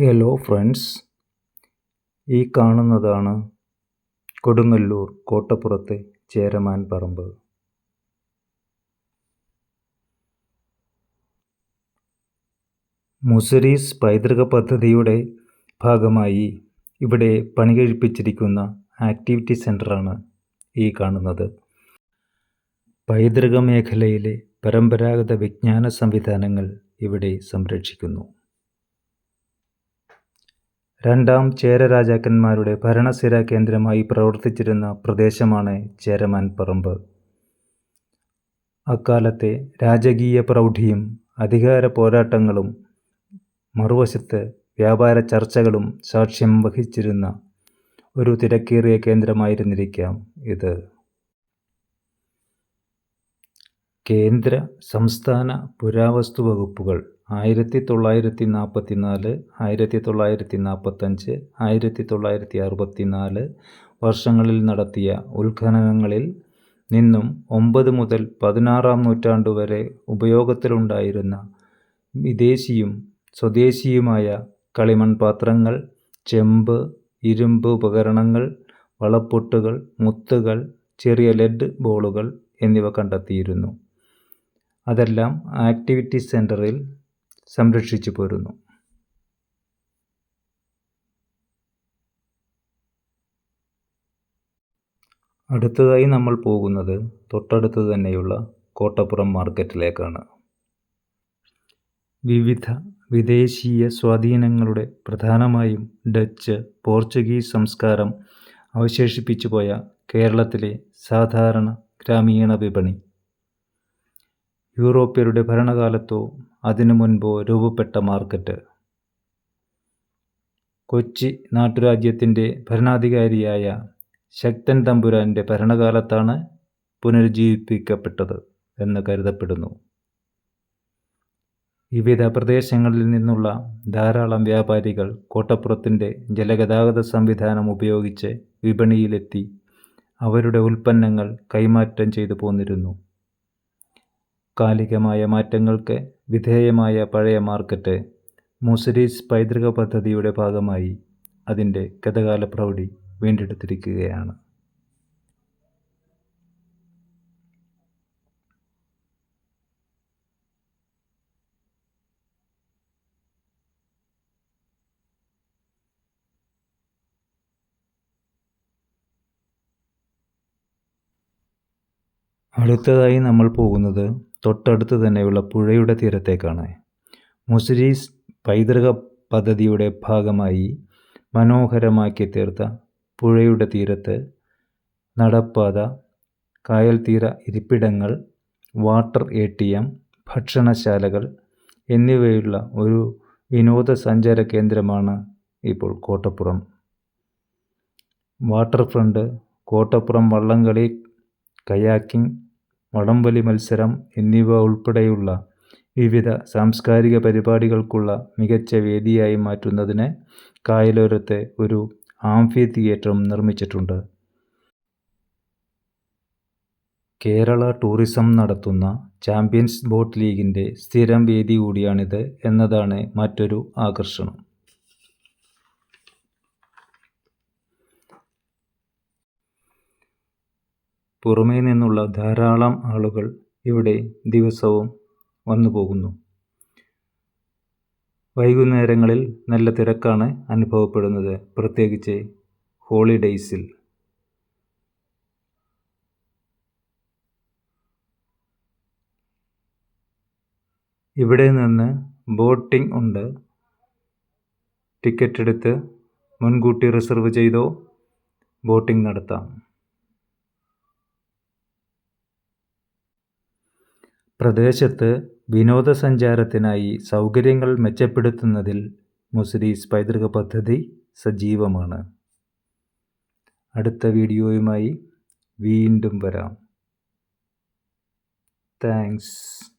Hello friends ഈ കാണുന്നതാണ് കൊടുങ്ങല്ലൂർ കോട്ടപ്പുറത്തെ ചേരമാൻ പറമ്പ്. മുസരീസ് പൈതൃക പദ്ധതിയുടെ ഭാഗമായി ഇവിടെ പണി കഴിപ്പിച്ചിരിക്കുന്ന ആക്ടിവിറ്റി സെന്ററാണ് ഈ കാണുന്നത്. പൈതൃക മേഖലയിലെ പരമ്പരാഗത വിജ്ഞാന സംവിധാനങ്ങൾ ഇവിടെ സംരക്ഷിക്കുന്നു. രണ്ടാം ചേര രാജാക്കന്മാരുടെ ഭരണസിര കേന്ദ്രമായി പ്രവർത്തിച്ചിരുന്ന പ്രദേശമാണ് ചേരമാൻ പറമ്പ്. അക്കാലത്തെ രാജകീയ പ്രൗഢിയും അധികാര പോരാട്ടങ്ങളും മറുവശത്ത് വ്യാപാര ചർച്ചകളും സാക്ഷ്യം വഹിച്ചിരുന്ന ഒരു തിരക്കേറിയ കേന്ദ്രമായിരുന്നിരിക്കാം ഇത്. കേന്ദ്ര സംസ്ഥാന പുരാവസ്തു വകുപ്പുകൾ ആയിരത്തി തൊള്ളായിരത്തി നാൽപ്പത്തി നാല് ആയിരത്തി തൊള്ളായിരത്തി നാൽപ്പത്തഞ്ച് ആയിരത്തി തൊള്ളായിരത്തി അറുപത്തി നാല് വർഷങ്ങളിൽ നടത്തിയ ഉത്ഖനനങ്ങളിൽ നിന്നും ഒമ്പത് മുതൽ പതിനാറാം നൂറ്റാണ്ടു വരെ ഉപയോഗത്തിലുണ്ടായിരുന്ന വിദേശിയും സ്വദേശിയുമായ കളിമൺ പാത്രങ്ങൾ ചെമ്പ് ഇരുമ്പ് ഉപകരണങ്ങൾ വളപ്പൊട്ടുകൾ മുത്തുകൾ ചെറിയ ലെഡ് ബോളുകൾ എന്നിവ കണ്ടെത്തിയിരുന്നു. അതെല്ലാം ആക്ടിവിറ്റി സെന്ററിൽ സംരക്ഷിച്ചു പോരുന്നു. അടുത്തതായി നമ്മൾ പോകുന്നത് തൊട്ടടുത്ത് തന്നെയുള്ള കോട്ടപ്പുറം മാർക്കറ്റിലേക്കാണ്. വിവിധ വിദേശീയ സ്വാധീനങ്ങളുടെ പ്രധാനമായും ഡച്ച് പോർച്ചുഗീസ് സംസ്കാരം അവശേഷിപ്പിച്ചു പോയ കേരളത്തിലെ സാധാരണ ഗ്രാമീണ വിപണി. യൂറോപ്യരുടെ ഭരണകാലത്തോ അതിനു മുൻപോ രൂപപ്പെട്ട മാർക്കറ്റ്. കൊച്ചി നാട്ടുരാജ്യത്തിന്റെ ഭരണാധികാരിയായ ശക്തൻ തമ്പുരാന്റെ ഭരണകാലത്താണ് പുനരുജ്ജീവിപ്പിക്കപ്പെട്ടത് എന്ന് കരുതപ്പെടുന്നു. വിവിധ പ്രദേശങ്ങളിൽ നിന്നുള്ള ധാരാളം വ്യാപാരികൾ കോട്ടപ്പുറത്തിന്റെ ജലഗതാഗത സംവിധാനം ഉപയോഗിച്ച് വിപണിയിലെത്തി അവരുടെ ഉൽപ്പന്നങ്ങൾ കൈമാറ്റം ചെയ്തു പോന്നിരുന്നു. കാലികമായ മാറ്റങ്ങൾക്ക് വിധേയമായ പഴയ മാർക്കറ്റ് മുസരീസ് പൈതൃക പദ്ധതിയുടെ ഭാഗമായി അതിന്റെ ഗതകാല പ്രൗഢി വീണ്ടെടുത്തിരിക്കുകയാണ്. അടുത്തതായി നമ്മൾ പോകുന്നത് തൊട്ടടുത്ത് തന്നെയുള്ള പുഴയുടെ തീരത്തേക്കാണ്. മുസിരീസ് പൈതൃക പദ്ധതിയുടെ ഭാഗമായി മനോഹരമാക്കി തീർത്ത പുഴയുടെ തീരത്ത് നടപ്പാത കായൽ തീര ഇരിപ്പിടങ്ങൾ വാട്ടർ എ ടി എം ഭക്ഷണശാലകൾ എന്നിവയുള്ള ഒരു വിനോദസഞ്ചാര കേന്ദ്രമാണ് ഇപ്പോൾ കോട്ടപ്പുറം. വാട്ടർ ഫ്രണ്ട് കോട്ടപ്പുറം വള്ളംകളി കയാക്കിംഗ് വടംവലി മത്സരം എന്നിവ ഉൾപ്പെടെയുള്ള വിവിധ സാംസ്കാരിക പരിപാടികൾക്കുള്ള മികച്ച വേദിയായി മാറ്റുന്നതിന് കായലോരത്ത് ഒരു ആംഫി തിയേറ്ററും നിർമ്മിച്ചിട്ടുണ്ട്. കേരള ടൂറിസം നടത്തുന്ന ചാമ്പ്യൻസ് ബോട്ട് ലീഗിന്റെ സ്ഥിരം വേദി കൂടിയാണിത് എന്നതാണ് മറ്റൊരു ആകർഷണം. പുറമേ നിന്നുള്ള ധാരാളം ആളുകൾ ഇവിടെ ദിവസവും വന്നു പോകുന്നു. വൈകുന്നേരങ്ങളിൽ നല്ല തിരക്കാണ് അനുഭവപ്പെടുന്നത്. പ്രത്യേകിച്ച് ഹോളിഡേയ്സിൽ. ഇവിടെ നിന്ന് ബോട്ടിംഗ് ഉണ്ട്. ടിക്കറ്റ് എടുത്ത് മുൻകൂട്ടി റിസർവ് ചെയ്തോ ബോട്ടിംഗ് നടത്താം. പ്രദേശത്ത് വിനോദസഞ്ചാരത്തിനായി സൗകര്യങ്ങൾ മെച്ചപ്പെടുത്തുന്നതിൽ മുസിരീസ് പൈതൃക പദ്ധതി സജീവമാണ്. അടുത്ത വീഡിയോയുമായി വീണ്ടും വരാം. താങ്ക്സ്.